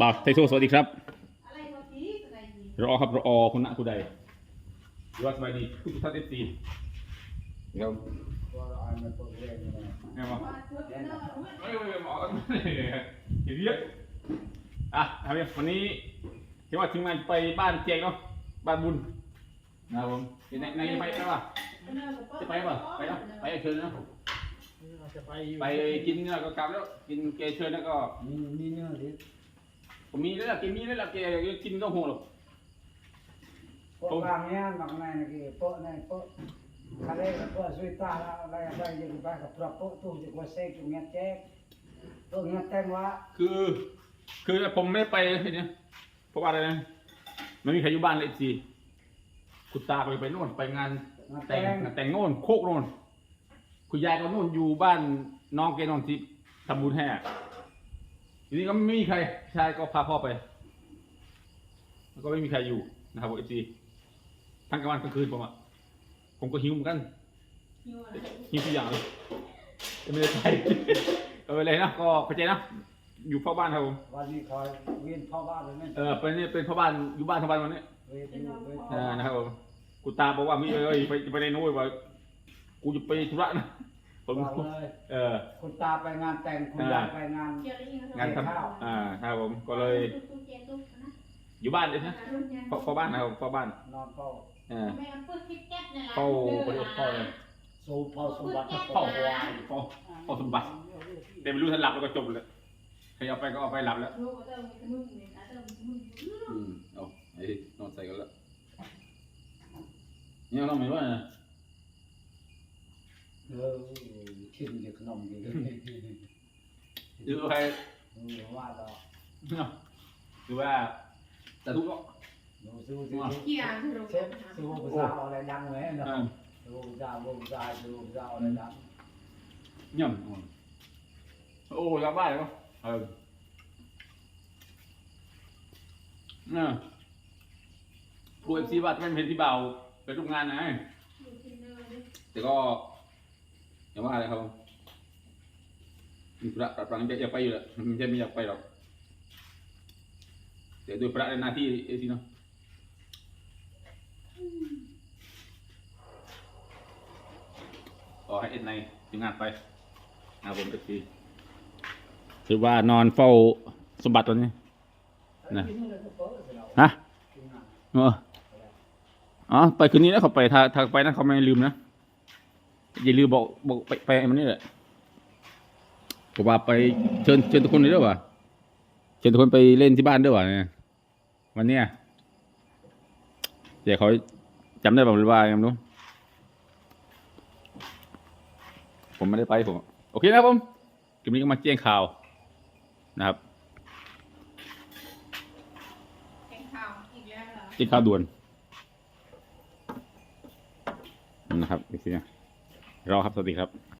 บ่าวไทโซสวัสดีครับอะไรก็ดีอะไรดีรอครับรอคุณณะคุณใดรอสบายดีทุกท่านเอฟซีเดี๋ยวว่าเราอ่านมันตัวเลขนี่นะแม่มาว่าชุดเนอะไม่ไม่ไม่หมอเดี๋ยวเยอะอะครับวันนี้คิดว่าทีมงานไปบ้านเจงเนาะบ้านบุญนะครับผมในในไปไหมวะจะไปป่ะไปเนาะไปเชิญเนาะเราจะไปอยู่ไปกินเนี่ยก็กลับแล้วกินเกเชิญแล้วก็นี่นี่เนื้อดิ ผมมีแล้วล่ะกินมีแล้วล่ะเกกินก็ห่วงหรอกโป๊ะกลางเนี้ยบางในนะคือโป๊ะในโป๊ะทะเลกับโป๊ะสุยตาอะไรอะไรยังไปกับพระโป๊ะตู้จะว่าเซ็กอย่างเงี้ยแจ๊กตัวเงี้ยแต่งว่าคือ คือผมไม่ได้ไปทีเนี้ยเพราะว่าอะไรนะไม่มีใครอยู่บ้านเลยสิคุณตาไปไปโน่นไปงานมาแต่แต่งงแต่งโน่นโคกโน่นคุณยายก็โน่นอยู่บ้านน้องแกโน่นที่ทำบุญให้อะ ทีนี้ก็ไม่มีใครชายก็พาพ่อไป แล้วก็ไม่มีใครอยู่นะครับเอฟซีทั้งกลางวันกลางคืนผมอะผมก็หิวเหมือนกันหิวทุกอย่างเลยจะไม่ได้ไปเออเลยนะก็เข้าใจนะอยู่เฝ้าบ้านครับผมวันนี้คอยเวียนพ่อบ้านเลยนั่นเออเป็นนี่เป็นพ่อบ้านอยู่บ้านทั้งวันวันนี้เวียนอยู่เวียนเออนะครับผมกูตาบอกว่ามีเอ้ยไปไปในนู้นว่ากูจะไปธุระนะ ผม บอกเลยเออ คุณตาไปงานแต่งคุณยายไปงาน เกี่ยวอะไรอีกงานทข้าวำอ่าครับผมก็เลยตุ๊กเจตุ๊กนะอยู่บ้านเลยนะเฝ้าเฝ้าบ้านนะครับเฝ้าบ้านนอนเฝ้าเออไม่เอาปึ๊กกิ๊กแก๊บเนี่ยเฝ้าประเดี๋ยวเฝ้าเลยสูบเฝ้าสมบัติเฝ้าหัวเฝ้าเฝ้าสมบัติแต่ไม่รู้ท่านหลับแล้วก็จบเลยใครเอาไปก็เอาไปหลับแล้วลูกเติมมึงเนี่ยเติมมึงอืมเอาไอ้นอนใส่กันแล้วนี่น้องไม่ว่านะ เออ ชิมเด็กขนมดีเลยหรือใครเออว่าเราหรือว่าแต่ทุกข์ก็ดูสู้ดูเกี่ยวคือเราเช็ดสู้ภาษาอะไรดังไหมเนาะอ่าดูภาษาดูภาษาดูภาษาอะไรดังเยี่ยมโอ้ยาบ้าเลยเนาะเออน่ะครูเยังานนะดูกินเนอร์ดิแต่ก็อย่าว่าอะไรเขามีประประปรังจะอยากไปอยู่แหละมันจะไม่อยากไปหรอกแต่ด้วยประเด็นหน้าที่เอซีเนาะก็ให้เอ็นในทีมงานไปนะผมเอซีถือว่านอนเฝ้าสมบัติตัวนี้นะฮะอ๋อไปคืนนี้แล้วเขาไปถ้าถ้าไปนะเขาไม่ลืมนะ อย่าลืมบอกบอกไปไปมันนี่แหละบอกว่าไปเชิญเชิญทุกคนเลยด้วยว่ะเชิญทุกคนไปเล่นที่บ้านด้วยว่ะเนี่ยวันเนี้ยเดี๋ยวเขาจำได้บอกหรือว่ายังไม่รู้ผมไม่ได้ไปผม โอเคนะครับผมคลิปนี้ก็มาแจ้งข่าวนะครับแกงข้าวอีกแล้วเหรอแจ้งข่าวด่วนนะครับอีกทีนะ รอครับ สวัสดีครับ